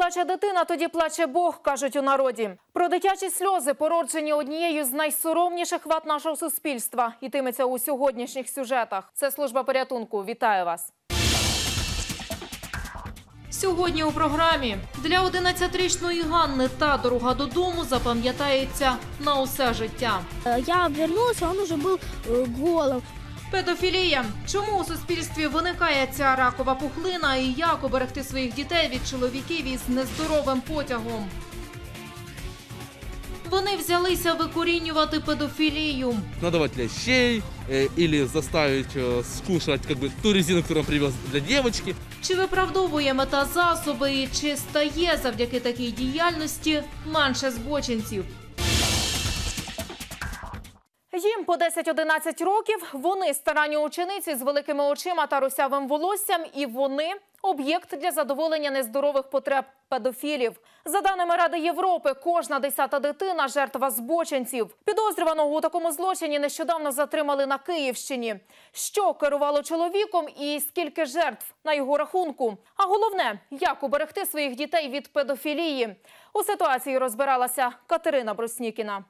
Коли плаче дитина, тоді плаче Бог, кажуть у народі. Про дитячі сльози, породжені однією з найсоромніших вад нашого суспільства, йтиметься у сьогоднішніх сюжетах. Це служба порятунку. Вітаю вас. Сьогодні у програмі для 11-річної Ганни та дорога додому запам'ятається на усе життя. Э, Я обернулась, а он уже был э, голым. Педофілія. Чому у суспільстві виникає ця ракова пухлина і як оберегти своїх дітей від чоловіків із нездоровим потягом? Вони взялися викорінювати педофілію. надавать лящей э, или заставить э, скушать как бы ту резину, которую он привез для девочки. Чи виправдовує мета засоби і чи стає завдяки такій діяльності менше збочинців? Їм по 10-11 років, вони старанні учениці з великими очима та русявим волоссям, і вони об'єкт для задоволення нездорових потреб педофілів. За даними Ради Європи, кожна десята дитина жертва збочинців. Підозрюваного у такому злочині нещодавно затримали на Київщині. Що керувало чоловіком і скільки жертв на його рахунку? А головне, як уберегти своїх дітей від педофілії? У ситуації розбиралася Катерина Бруснікіна.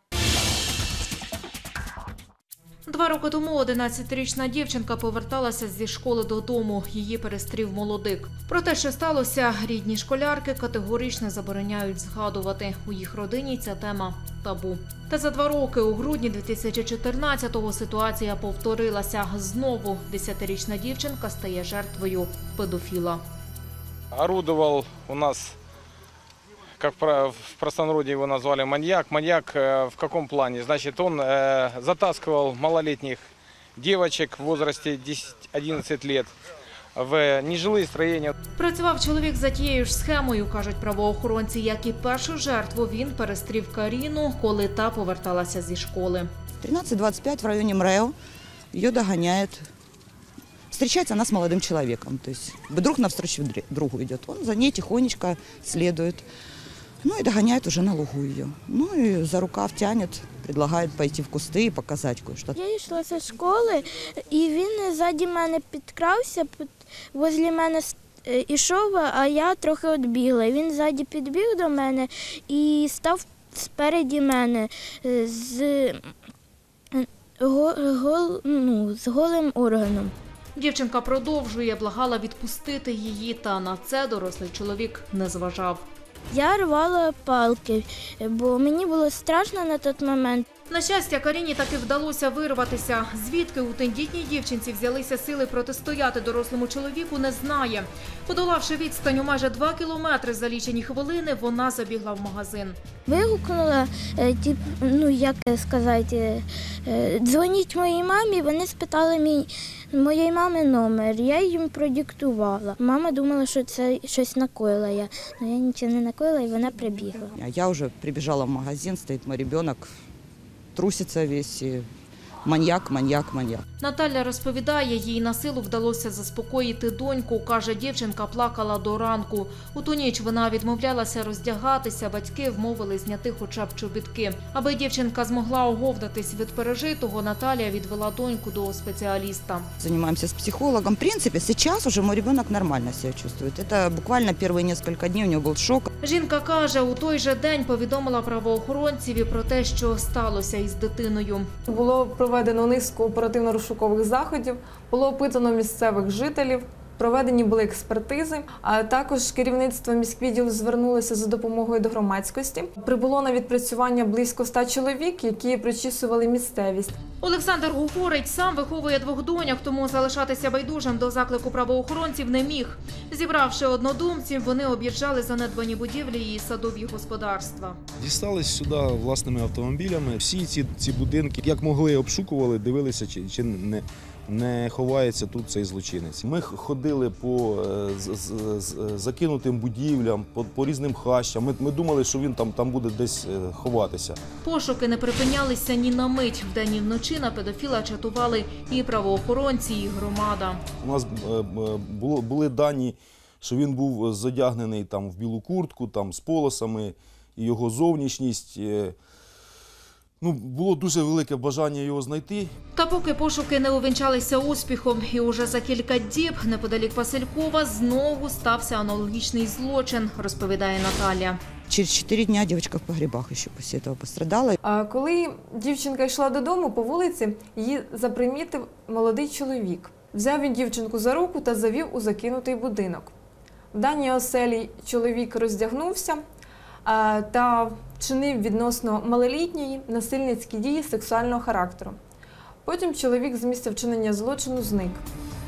Два роки тому 11-річна дівчинка поверталася зі школи додому. Її перестрів молодик. Про те, що сталося, рідні школярки категорично забороняють згадувати. У їх родині ця тема табу. Та за два роки, у грудні 2014-го, ситуація повторилася. Знову 10-річна дівчинка стає жертвою педофіла. орудовал у нас, как про- в простонародье его назвали, маньяк. Маньяк э, в каком плане? Значит, он э, затаскивал малолетних девочек в возрасте 10-11 лет в нежилые строения. Працював чоловік за тією ж схемою, кажуть правоохоронці, як і першу жертву він перестрів Каріну, коли та поверталася зі школи. 13.25 в районе МРЭО ее догоняет. Встречается она с молодым человеком. То есть друг навстречу дре- другу идет. Он за ней тихонечко следует. Ну и догоняет уже на лугу ее. Ну и за рукав тянет, предлагает пойти в кусты и показать кое-что. Я йшла зі школи, і він ззаді мене підкрався, під- возле мене с- е, ішов, а я трохи відбігла. Він ззаді підбіг до мене і став спереді мене е, з, е, го- гол, ну, з голим органом. Дівчинка продовжує, благала відпустити її, та на це дорослий чоловік не зважав. Я рвала палки, бо мені було страшно на той момент. На щастя, Каріні таки вдалося вирватися. Звідки у тендітній дівчинці взялися сили протистояти дорослому чоловіку, не знає. Подолавши відстань у майже два кілометри за лічені хвилини, вона забігла в магазин. Вигукнула, е, тип, ну як сказати, е, дзвоніть моїй мамі. Вони спитали мій моєї мами номер. Я їм продиктувала. Мама думала, що це щось накоїла я. але я нічого не накоїла, і вона прибігла. Я вже прибіжала в магазин, стоїть мій дитина, труситься весь. И маньяк, маньяк, маньяк. Наталя розповідає, їй на силу вдалося заспокоїти доньку. Каже, дівчинка плакала до ранку. У ту ніч вона відмовлялася роздягатися. Батьки вмовили зняти хоча б чобітки. Аби дівчинка змогла оговдатись від пережитого, Наталія відвела доньку до спеціаліста. Занимаемся с психологом. В принципе, сейчас уже мой ребенок нормально себя чувствует. Это буквально первые несколько дней у него был шок. Жінка каже, у той же день повідомила правоохоронців і про те, що сталося із дитиною. Було проведено низку оперативно-розшукових заходів, було опитано місцевих жителів. Проведені були експертизи, а також керівництво міськвідділу звернулося за допомогою до громадськості. Прибуло на відпрацювання близько ста чоловік, які прочісували місцевість. Олександр говорить, сам виховує двох доньок, тому залишатися байдужим до заклику правоохоронців не міг. Зібравши однодумців, вони об'їжджали занедбані будівлі і садові господарства. Дістались сюди власними автомобілями. Всі ці, ці будинки, як могли, обшукували, дивилися, чи, чи не, не ховається тут цей злочинець. Ми ходили по е, з- з- з- закинутим будівлям, по, по різним хащам. Ми, ми думали, що він там, там буде десь е, ховатися. Пошуки не припинялися ні на мить. Вдень і вночі на педофіла чатували і правоохоронці, і громада. У нас е, було, були дані, що він був задягнений там в білу куртку, там з полосами, і його зовнішність. Ну, було дуже велике бажання його знайти. Та поки пошуки не увінчалися успіхом, і уже за кілька діб неподалік Василькова знову стався аналогічний злочин, розповідає Наталія. Через четыре дня девочка в погребах еще после этого пострадала. А коли дівчинка йшла додому по вулиці, її запримітив молодий чоловік. Взяв він дівчинку за руку та завів у закинутий будинок. В даній оселі чоловік роздягнувся та чинив відносно малолітньої насильницькі дії сексуального характеру. Потім чоловік з місця вчинення злочину зник.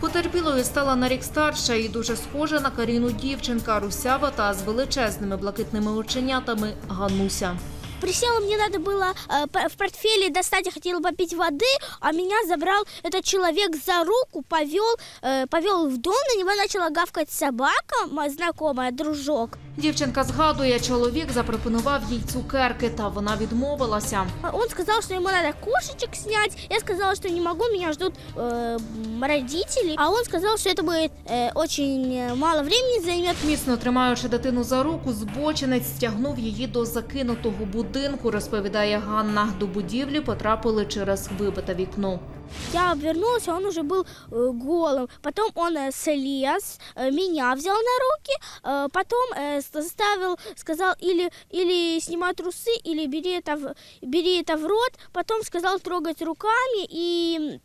Потерпілою стала на рік старша і дуже схожа на Каріну дівчинка, русява та з величезними блакитними оченятами Гануся. Присела, мне надо было э, п- в портфеле достать, я хотела попить воды, а меня забрал этот человек за руку, повел, э, повел в дом, на него начала гавкать собака, моя знакомая, дружок. Дівчинка згадує, чоловік запропонував їй цукерки, та вона відмовилася. Он сказал, что ему надо кошечек снять. Я сказала, что не могу, меня ждут э, м, родители. А он сказал, что это будет э, очень э, мало времени займет. Міцно тримаючи дитину за руку, збочинець стягнув її до закинутого будинку, розповідає Ганна. До будівлі потрапили через вибите вікно. Я обернулась, а он уже был э, голым. Потом он э, слез, э, меня взял на руки, э, потом э, с- заставил, сказал или, или снимай трусы, или бери это, в, бери это в рот. Потом сказал трогать руками и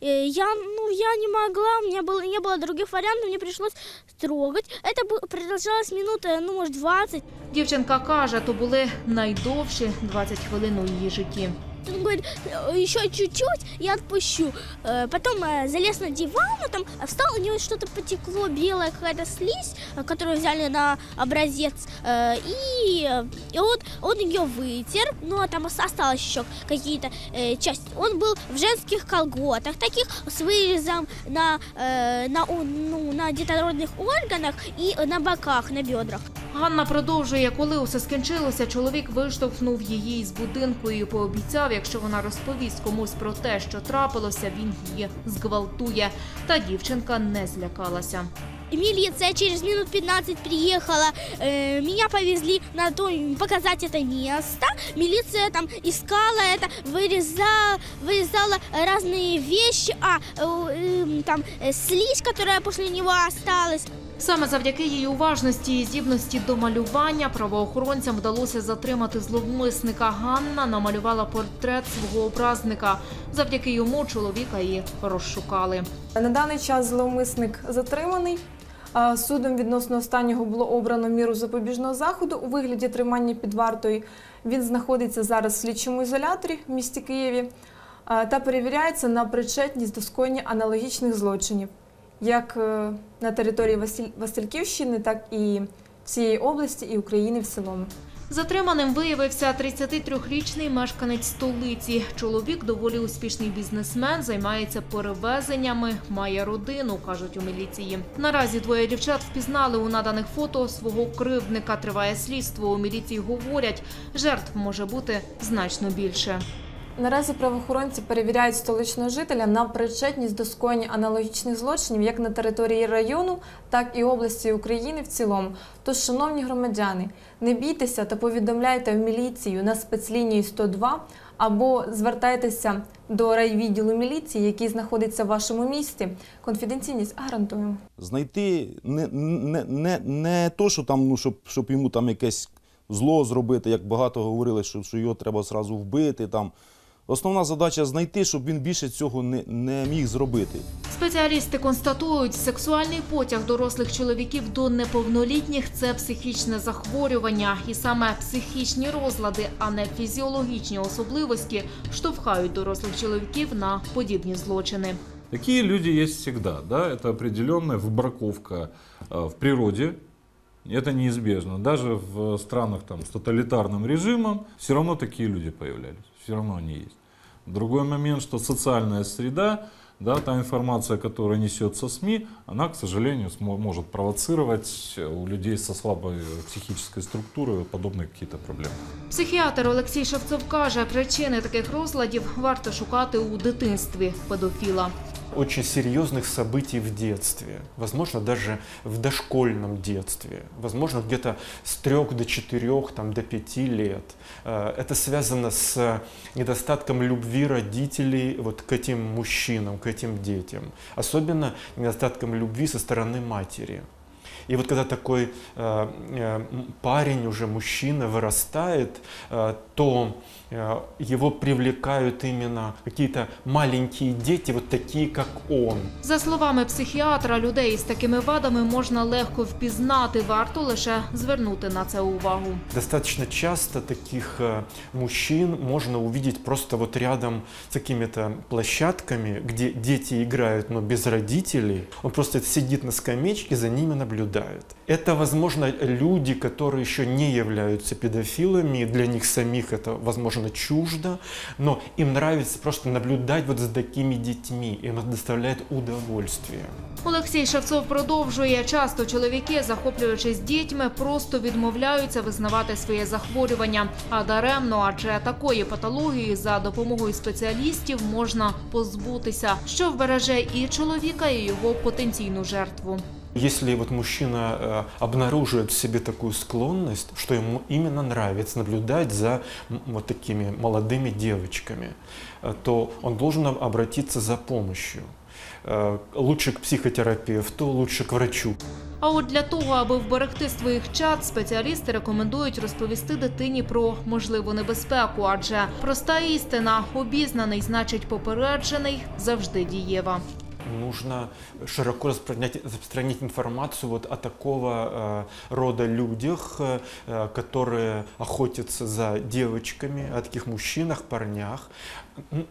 э, я, ну, я не могла, у меня было, не было других вариантов, мне пришлось трогать. Это бу- продолжалось минут, э, ну, может, 20. Дівчинка каже, то були найдовші 20 хвилин у її житті. Он говорит, «Э, еще чуть-чуть, я отпущу. Э, Потом э, залез на диван, а там встал, у него что-то потекло, белая какая-то слизь, э, которую взяли на образец. Э, И, э, и вот он ее вытер, но там ос- осталось еще какие-то э, части. Он был в женских колготах, таких с вырезом на, э, на, у- ну, на детородных органах и на боках, на бедрах. Ганна продовжує, коли усе скінчилося, чоловік виштовхнув її із будинку і пообіцяв, якщо вона розповість комусь про те, що трапилося, він її зґвалтує. Та дівчинка не злякалася. Милиция через минут 15 приехала, э, меня повезли на то, показать это место. Милиция там искала это, вырезала, вырезала разные вещи, а э, э, там э, слизь, которая после него осталась. Саме завдяки її уважності і здібності до малювання правоохоронцям вдалося затримати зловмисника. Ганна намалювала портрет свого образника. Завдяки йому чоловіка і розшукали. На даний час зловмисник затриманий. Судом відносно останнього було обрано міру запобіжного заходу у вигляді тримання під вартою. Він знаходиться зараз в слідчому ізоляторі в місті Києві та перевіряється на причетність до скоєння аналогічних злочинів, як е, на території Василь- Васильківщини, так і всієї області і України в цілому. Затриманим виявився 33-річний мешканець столиці. Чоловік доволі успішний бізнесмен, займається перевезеннями, має родину, кажуть у міліції. Наразі двоє дівчат впізнали у наданих фото свого кривдника. Триває слідство. У міліції говорять, жертв може бути значно більше. Наразі правоохоронці перевіряють столичного жителя на причетність до скоєння аналогічних злочинів як на території району, так і області України в цілому. Тож, шановні громадяни, не бійтеся та повідомляйте в міліцію на спецлінії 102 або звертайтеся до райвідділу міліції, який знаходиться в вашому місті. Конфіденційність гарантуємо. Знайти не, не, не, не то, що там, ну, щоб, щоб йому там якесь зло зробити, як багато говорили, що, що його треба зразу вбити. Там. Основна задача знайти, щоб він більше цього не, не міг зробити. Спеціалісти констатують, сексуальний потяг дорослих чоловіків до неповнолітніх це психічне захворювання, і саме психічні розлади, а не фізіологічні особливості, штовхають дорослих чоловіків на подібні злочини. Такие люди есть всегда, да, это определенная выбраковка э, в природе, это неизбежно. Даже в странах там, с тоталитарным режимом все равно такие люди появлялись, все равно они есть. Другой момент, что социальная среда, да, та информация, которая несется СМИ, она, к сожалению, может провоцировать у людей со слабой психической структурой подобные какие-то проблемы. Психіатр Олексій Шевцов каже, причини таких розладів варто шукати у дитинстві педофіла. Очень серьезных событий в детстве, возможно, даже в дошкольном детстве, возможно, где-то с трех до четырех, там, до пяти лет. Э, Это связано с недостатком любви родителей вот к этим мужчинам, к этим детям, особенно недостатком любви со стороны матери. И вот когда такой э, э, м, парень, уже мужчина, вырастает, э, то э, его привлекают именно какие-то маленькие дети, вот такие, как он. За словами психіатра, людей з такими вадами можна легко впізнати, варто лише звернути на це увагу. Достаточно часто таких э, мужчин можно увидеть просто вот рядом с какими-то площадками, где дети играют, но без родителей. Он просто сидит на скамеечке, за ними наблюдает. Это, возможно, люди, которые еще не являются педофилами, для них самих это, возможно, чуждо, но им нравится просто наблюдать вот за такими детьми, им это доставляет удовольствие. Олексій Шевцов продовжує. Часто чоловіки, захоплюючись дітьми, просто відмовляються визнавати своє захворювання. А даремно, адже такої патології за допомогою спеціалістів можна позбутися, що вбереже і чоловіка, і його потенційну жертву. Если вот мужчина э, обнаруживает в себе такую склонность, что ему именно нравится наблюдать за м, вот такими молодыми девочками, э, то он должен об- обратиться за помощью. Э, лучше к психотерапевту, лучше к врачу. А от для того, аби вберегти своїх чад, спеціалісти рекомендують розповісти дитині про можливу небезпеку, адже проста істина обізнаний, значить попереджений завжди дієва. Нужно широко распространять, распространить информацию вот о такого э, рода людях, э, которые охотятся за девочками, о таких мужчинах, парнях.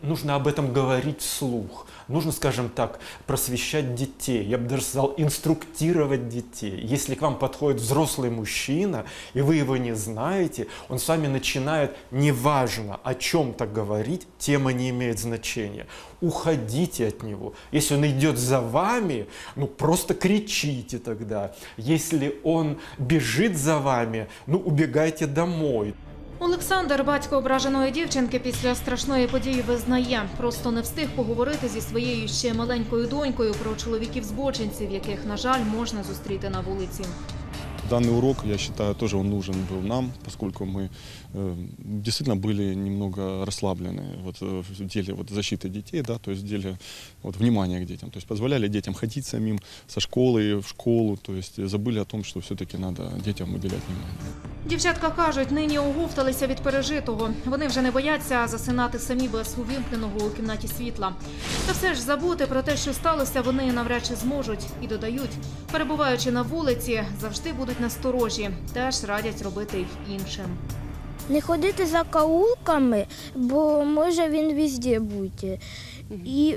Нужно об этом говорить вслух. Нужно, скажем так, просвещать детей. Я бы даже сказал, инструктировать детей. Если к вам подходит взрослый мужчина, и вы его не знаете, он с вами начинает, неважно о чем-то говорить, тема не имеет значения. Уходите от него. Если он идет за вами, ну просто кричите тогда. Если он бежит за вами, ну убегайте домой. Олександр, батько ображеної дівчинки, після страшної події визнає, просто не встиг поговорити зі своєю ще маленькою донькою про чоловіків-збочинців, яких, на жаль, можна зустріти на вулиці. Данный урок, я считаю, тоже он нужен был нам, поскольку мы э, действительно были немного расслаблены вот, э, в деле вот, защиты детей, да, то есть в деле вот, внимания к детям. То есть позволяли детям ходить самим со школы в школу, то есть забыли о том, что все-таки надо детям уделять внимание. Дівчатка кажуть, нині оговталися від пережитого. Вони вже не бояться засинати самі без увімкненого у кімнаті світла. Та все ж забути про те, що сталося, вони навряд чи зможуть. І додають, перебуваючи на вулиці, завжди будуть насторожі. Теж радять робити й іншим. Не ходити за каулками, бо може він везде бути. І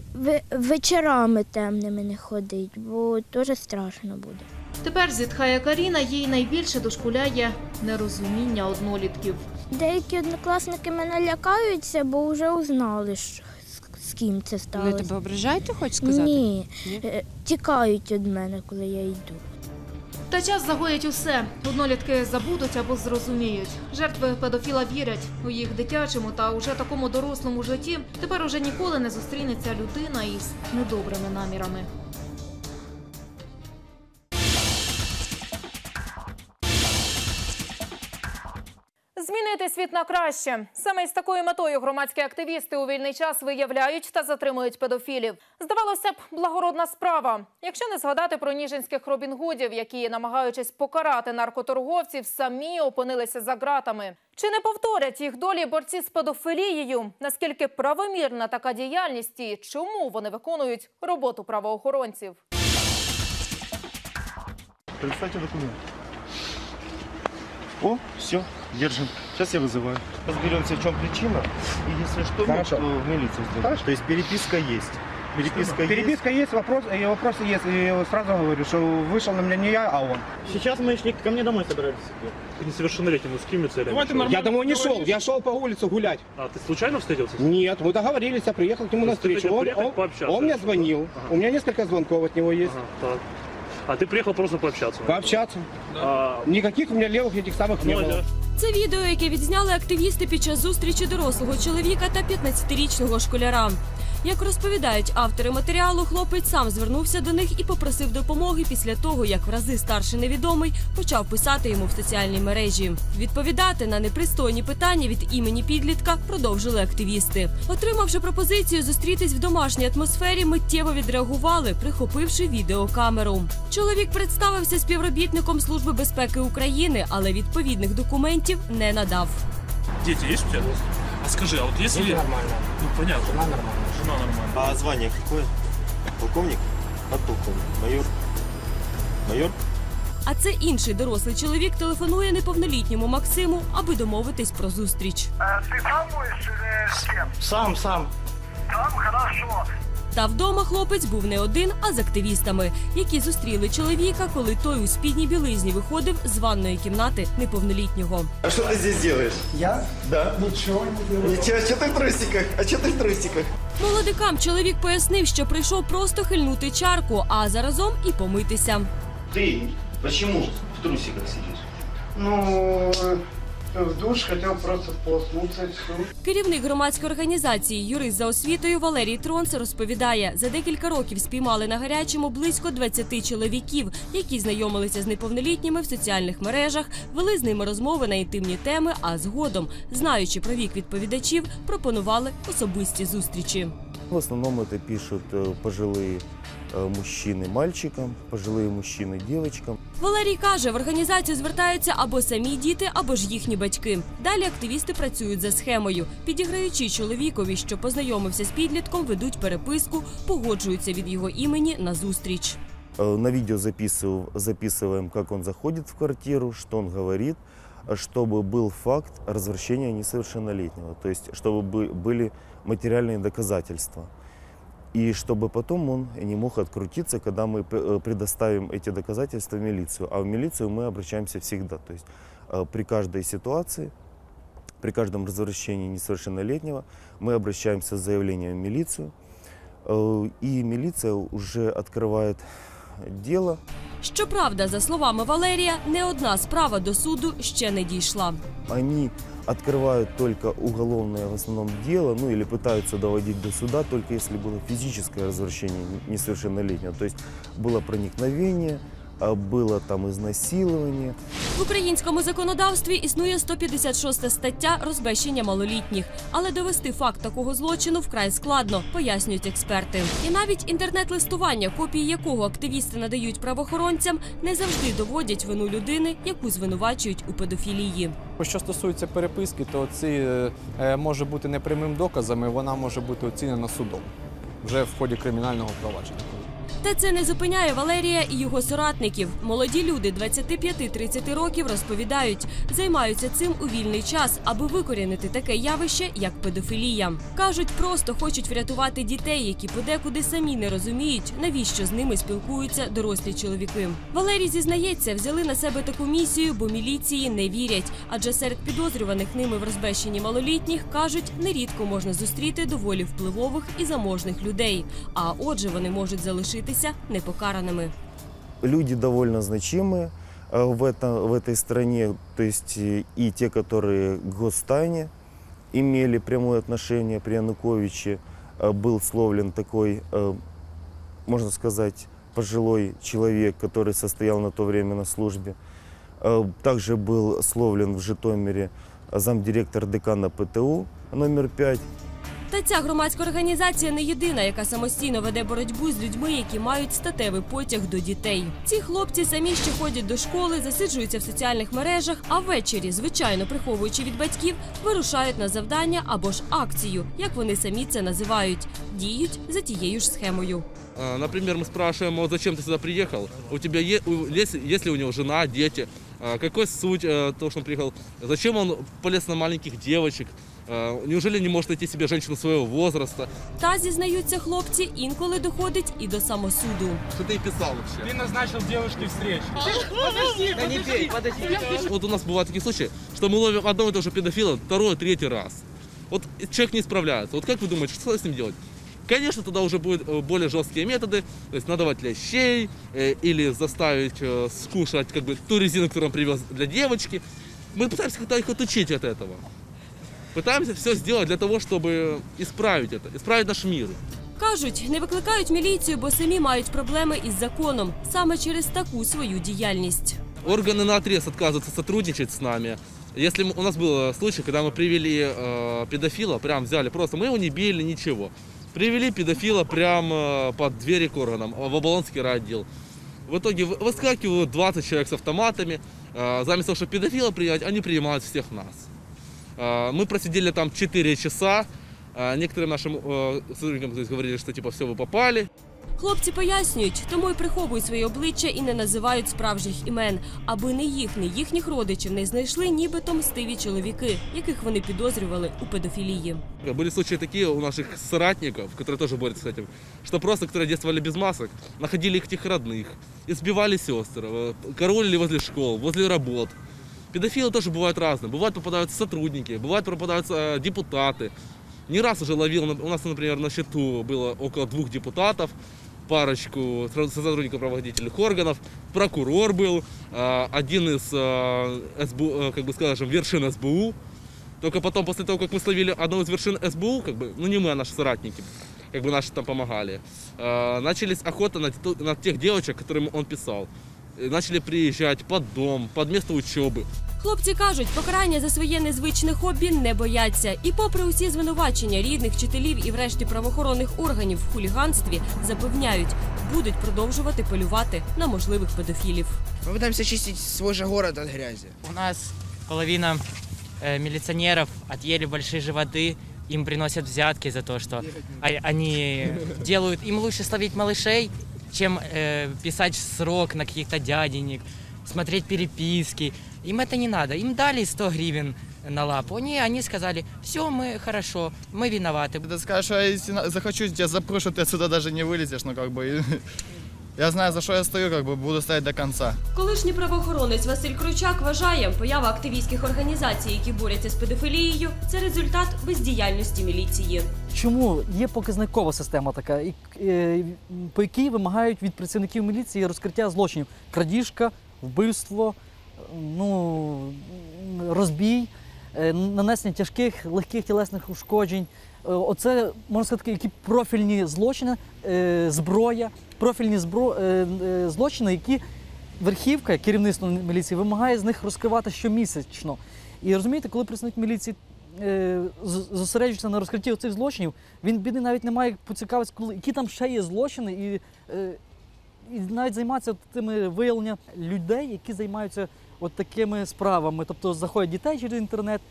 вечорами темними не ходить, бо теж страшно буде. Тепер зітхає Каріна, їй найбільше дошкуляє нерозуміння однолітків. Деякі однокласники мене лякаються, бо вже узнали, що, з, з ким це сталося. тебе ображають, ти хочеш сказати? Ні, Ні? е, тікають від мене, коли я йду. Та час загоїть усе. Однолітки забудуть або зрозуміють. Жертви педофіла вірять у їх дитячому та уже такому дорослому житті. Тепер уже ніколи не зустрінеться людина із недобрими намірами. Змінити світ на краще. Саме із такою метою громадські активісти у вільний час виявляють та затримують педофілів. Здавалося б, благородна справа. Якщо не згадати про ніжинських робінгудів, які, намагаючись покарати наркоторговців, самі опинилися за ґратами. Чи не повторять їх долі борці з педофілією? Наскільки правомірна така діяльність і чому вони виконують роботу правоохоронців? Представьте документ. О, все, держим. Сейчас я вызываю. Разберемся, в чем причина. И если что, мы Хорошо. э, в милицию сдадим. Хорошо. То есть переписка есть. Переписка есть. Переписка есть, вопрос, и вопросы есть. И я сразу говорю, что вышел на меня не я, а он. Сейчас мы шли ко мне домой собирались. Несовершеннолетним, ну с какими целями? Я домой не шел, я шел по улице гулять. А ты случайно встретился? Нет, мы договорились, я приехал к нему на ты встречу. хотел Он, приехать он- пообщаться, он мне звонил. Ага. У меня несколько звонков от него есть. Ага, так. А ты приехал просто пообщаться? Пообщаться. А, Никаких у меня левых этих самых не ну, было. а Це відео, яке відзняли активісти під час зустрічі дорослого чоловіка та 15-річного школяра. Як розповідають автори матеріалу, хлопець сам звернувся до них і попросив допомоги після того, як в рази старший невідомий почав писати йому в соціальній мережі. Відповідати на непристойні питання від імені підлітка продовжили активісти. Отримавши пропозицію зустрітись в домашній атмосфері, миттєво відреагували, прихопивши відеокамеру. Чоловік представився співробітником Служби безпеки України, але відповідних документів не надав. Дети есть у? А скажи, а вот если... нормально. Ну, понятно. Жена нормально Жена нормально. А звание какое? Полковник? Подполковник? Майор? Майор? А це інший дорослий чоловік телефонує неповнолітньому Максиму, аби домовитись про зустріч. Ты сам будешь или с кем? Сам, сам. Там хорошо. Та вдома хлопець був не один, а з активістами, які зустріли чоловіка, коли той у спідній білизні виходив з ванної кімнати неповнолітнього. А что ты здесь делаешь? Я? Да. Ничего не делаю. Ничего, а что ты в трусиках? А что ты в трусиках? Молодикам чоловік пояснив, що прийшов просто хильнути чарку, а заразом і помитися. Ти чому в трусиках сидиш? Ну, в душ хотел просто полоснуться и все. Керівник громадської організації Юрист за освітою Валерій Тронц розповідає, за декілька років спіймали на гарячому близько 20 чоловіків, які знайомилися з неповнолітніми в соціальних мережах, вели з ними розмови на інтимні теми, а згодом, знаючи про вік відповідачів, пропонували особисті зустрічі. В основном это пишут э, пожилые э, мужчины мальчикам, пожилые мужчины девочкам. Валерій каже, в організацію звертаються або самі діти, або ж їхні батьки. Далі активісти працюють за схемою, підіграючи чоловікові, що познайомився з підлітком, ведуть переписку, погоджуються від його імені на зустріч. Э, На видео записываю- записываем, как он заходит в квартиру, что он говорит, э, чтобы был факт развращения несовершеннолетнего, то есть чтобы бы- были материальные доказательства. И чтобы потом он не мог открутиться, когда мы п- э, предоставим эти доказательства в милицию. А в милицию мы обращаемся всегда. То есть э, при каждой ситуации, при каждом развращении несовершеннолетнего мы обращаемся с заявлением в милицию. Э, И милиция уже открывает дело. Щоправда, за словами Валерія, не одна справа до суду ще не дійшла. Они открывают только уголовное в основном дело, ну или пытаются доводить до суда, только если было физическое развращение несовершеннолетнего. То есть было проникновение, а было там изнасилование. В українському законодавстві існує 156 стаття розбещення малолітніх, але довести факт такого злочину вкрай складно, пояснюють експерти. І навіть інтернет-листування, копії якого активісти надають правоохоронцям, не завжди доводять вину людини, яку звинувачують у педофілії. Що стосується переписки, то це е, може бути непрямим доказами, вона може бути оцінена судом вже в ході кримінального провадження. Та це не зупиняє Валерія і його соратників. Молоді люди 25-30 років розповідають, займаються цим у вільний час, аби викорінити таке явище, як педофілія. кажуть, просто хочуть врятувати дітей, які подекуди самі не розуміють, навіщо з ними спілкуються дорослі чоловіки. Валерій зізнається, взяли на себе таку місію, бо міліції не вірять. Адже серед підозрюваних ними в розбещенні малолітніх кажуть, нерідко можна зустріти доволі впливових і заможних людей. А отже, вони можуть залишитися непокараними. Люди довольно значимые э, в, это, в этой стране, то есть э, и те, которые к гостайне имели прямое отношение при Януковиче, э, был словлен такой, э, можно сказать, пожилой человек, который состоял на то время на службе. Э, Также был словлен в Житомире замдиректор декана ПТУ номер 5. Та ця громадська організація не єдина, яка самостійно веде боротьбу з людьми, які мають статевий потяг до дітей. Ці хлопці самі ще ходять до школи, засиджуються в соціальних мережах, а ввечері, звичайно приховуючи від батьків, вирушають на завдання або ж акцію, як вони самі це називають. Діють за тією ж схемою. Мы спрашиваем, вот зачем ты сюда приехал? У е- у- есть, есть ли у него жена, дети? А, Какой суть э, того, что он приехал? Зачем он полез на маленьких девочек? А, Неужели не может найти себе женщину своего возраста? Та зізнаються хлопці, інколи доходить і до самосуду. Что ты и писал вообще? Ты назначил девушке встречу. Подожди, Да не подожди. пей, подожди. Вот у нас бывают такие случаи, что мы ловим одного и того же педофила второй, третий раз. Вот человек не справляется. Вот как вы думаете, что с ним делать? Конечно, тогда уже будут э, более жесткие методы, то есть надавать лящей э, или заставить э, скушать как бы ту резину, которую он привез для девочки. Мы пытаемся как-то их отучить от этого. Пытаемся все сделать для того, чтобы исправить это, исправить наш мир. Кажуть, не викликають міліцію, бо самі мають проблеми із законом саме через таку свою діяльність. Органы на отрез отказываются сотрудничать с нами. Если мы- у нас был случай, когда мы привели э, педофила, прям взяли, просто мы его не били, ничего. Привели педофила прям э, под двери к органам, в Оболонский райотдел. В итоге вы- выскакивают 20 человек с автоматами. Э, заместо того, чтобы педофила принять, они принимают всех нас. Э, мы просидели там 4 часа. Э, некоторым нашим э, сотрудникам то есть, говорили, что типа все, вы попали. Хлопці пояснюють, тому й приховують свої обличчя і не називають справжніх імен, аби не їх, ні їхніх родичів не знайшли нібито мстиві чоловіки, яких вони підозрювали у педофілії. Были случаи такие у наших соратников, которые тоже борются с этим, что просто, которые действовали без масок, находили их тех родных, избивали сестер, э, караулили возле школ, возле работ. Педофилы тоже бывают разные. Бывают попадаются сотрудники, бывают попадаются э, депутаты. Не раз уже ловил, на- у нас, например, на счету было около двух депутатов, парочку сра- сотрудников правоохранительных органов, прокурор был, э, один из э, СБУ, э, как бы скажем, вершин СБУ, только потом, после того, как мы словили одного из вершин СБУ, как бы, ну не мы, а наши соратники, как бы наши там помогали, э, начались охота на, ту- на тех девочек, которым он писал. Э, Начали приезжать под дом, под место учебы. Хлопці кажуть, покарання за своє незвичне хобі не бояться. І попри усі звинувачення рідних вчителів і врешті правоохоронних органів в хуліганстві, запевняють, будуть продовжувати полювати на можливих педофілів. Мы пытаемся очистить свой же город от грязи. У нас половина э, милиционеров отъели большие животы, им приносят взятки за то, что а- они делают... Им лучше словить малышей, чем э, писать срок на каких-то дяденек, смотреть переписки. Им это не надо. Им дали 100 гривен на лапу. Они, они сказали, все, мы хорошо, мы виноваты. Ты скажешь, что если на- захочу, тебя запрушу, ты отсюда даже не вылезешь, ну как бы. Я знаю, за что я стою, как бы буду стоять до конца. Колишній правоохоронець Василь Кручак вважає, поява активістських організацій, які борються з педофілією, це результат бездіяльності міліції. Чому є показникова система така, і- е, по якій вимагають від працівників міліції розкриття злочинів: крадіжка, вбивство, ну, розбій, е, нанесення тяжких легких тілесних ушкоджень. Е, Оце можна сказати, які профільні злочини, зброя, профільні збро... е, е, злочини, які верхівка, керівництво міліції вимагає з них розкривати щомісячно. І розумієте, коли працівник міліції е, зосереджується на розкритті цих злочинів, він бідний навіть не має поцікавитися, коли які там ще є злочини, і, і навіть займатися тими виявленням людей, які займаються от такими справами. Тобто заходять дітей через інтернет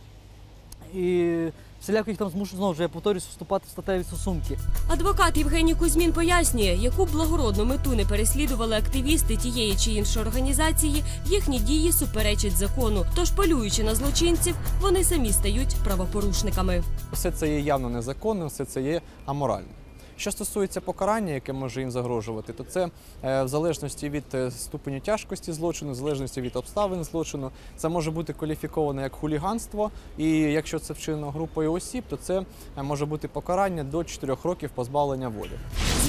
і всіляко їх там змушують знову ж я повторюсь, вступати в статеві стосунки. Адвокат Євгеній Кузьмін пояснює, яку благородну мету не переслідували активісти тієї чи іншої організації, їхні дії суперечать закону. Тож, полюючи на злочинців, вони самі стають правопорушниками. Все це є явно незаконним, все це є аморальним. Що стосується покарання, яке може їм загрожувати, то це е, в залежності від е, ступеню тяжкості злочину, в залежності від обставин злочину, це може бути кваліфіковано як хуліганство. І якщо це вчинено групою осіб, то це е, може бути покарання до 4 років позбавлення волі.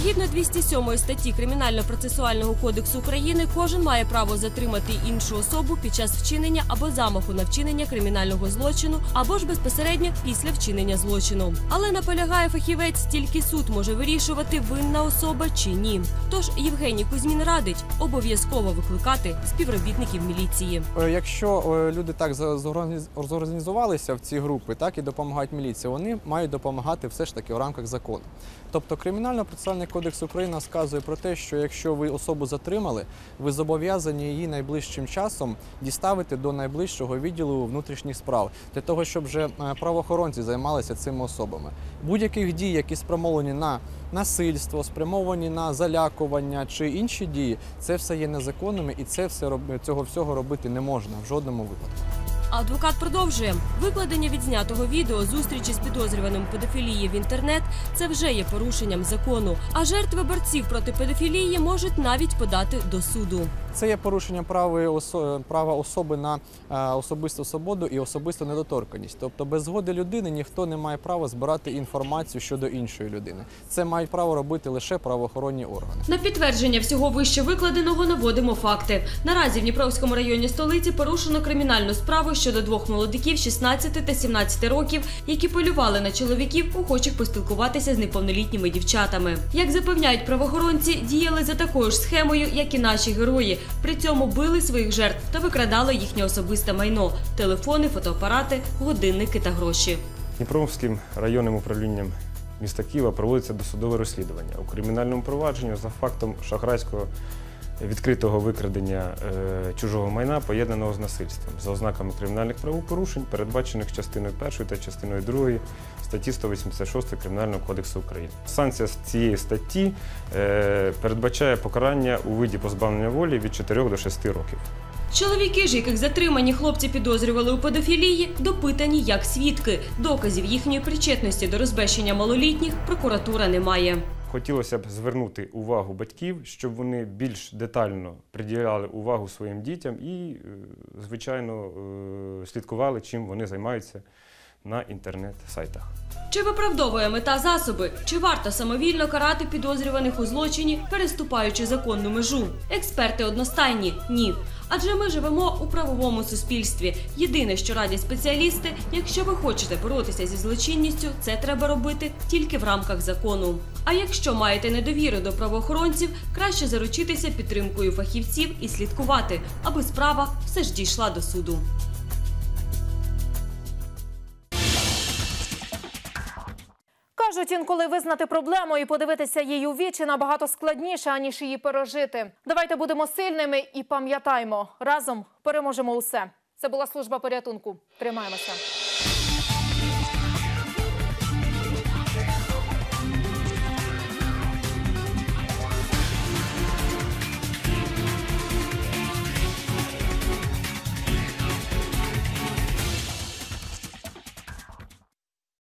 Згідно 207 статті Кримінально-процесуального кодексу України, кожен має право затримати іншу особу під час вчинення або замаху на вчинення кримінального злочину, або ж безпосередньо після вчинення злочину. Але наполягає фахівець, тільки суд може вирішувати, винна особа чи ні. Тож Євгеній Кузьмін радить обов'язково викликати співробітників міліції. Е, Якщо е, люди так зорганізувалися в ці групи, так і допомагають міліції, вони мають допомагати все ж таки в рамках закону. Тобто Кримінально-процесуальний кодекс України сказує про те, що якщо ви особу затримали, ви зобов'язані її найближчим часом діставити до найближчого відділу внутрішніх справ для того, щоб вже е, правоохоронці займалися цими особами. Будь-яких дій, які спрямовані на насильство, спрямовані на залякування чи інші дії, це все є незаконними, і це все цього всього робити не можна в жодному випадку. Адвокат продовжує викладення відзнятого відео зустрічі з підозрюваним педофілії в інтернет. Це вже є порушенням закону. А жертви борців проти педофілії можуть навіть подати до суду. Це є порушенням права, осо- права особи на е, особисту свободу і особисту недоторканність. Тобто без згоди людини ніхто не має права збирати інформацію щодо іншої людини. Це мають право робити лише правоохоронні органи. На підтвердження всього вище викладеного наводимо факти. Наразі в Дніпровському районі столиці порушено кримінальну справу щодо двох молодиків 16 та 17 років, які полювали на чоловіків, охочих поспілкуватися з неповнолітніми дівчатами. Як запевняють правоохоронці, діяли за такою ж схемою, як і наші герої. При цьому били своїх жертв та викрадали їхнє особисте майно: телефони, фотоапарати, годинники та гроші. Дніпровським районним управлінням міста Києва проводиться досудове розслідування у кримінальному провадженні за фактом шахрайського відкритого викрадення е, чужого майна, поєднаного з насильством, за ознаками кримінальних правопорушень, передбачених частиною 1 та частиною 2 статті 186 Кримінального кодексу України. Санкція з цієї статті е, передбачає покарання у виді позбавлення волі від 4 до 6 років. Чоловіки ж, яких затримані хлопці підозрювали у педофілії, допитані як свідки. Доказів їхньої причетності до розбещення малолітніх прокуратура не має. Хотілося б звернути увагу батьків, щоб вони більш детально приділяли увагу своїм дітям і, е, звичайно, е, слідкували, чим вони займаються на інтернет-сайтах. Чи виправдовує мета засоби? Чи варто самовільно карати підозрюваних у злочині, переступаючи законну межу? Експерти одностайні ні. Адже ми живемо у правовому суспільстві. Єдине, що радять спеціалісти, якщо ви хочете боротися зі злочинністю, це треба робити тільки в рамках закону. А якщо маєте недовіру до правоохоронців, краще заручитися підтримкою фахівців і слідкувати, аби справа все ж дійшла до суду. Кажуть, інколи визнати проблему і подивитися її у вічі набагато складніше, аніж її пережити. Давайте будемо сильними і пам'ятаймо, разом переможемо усе. Це була служба порятунку. Тримаємося.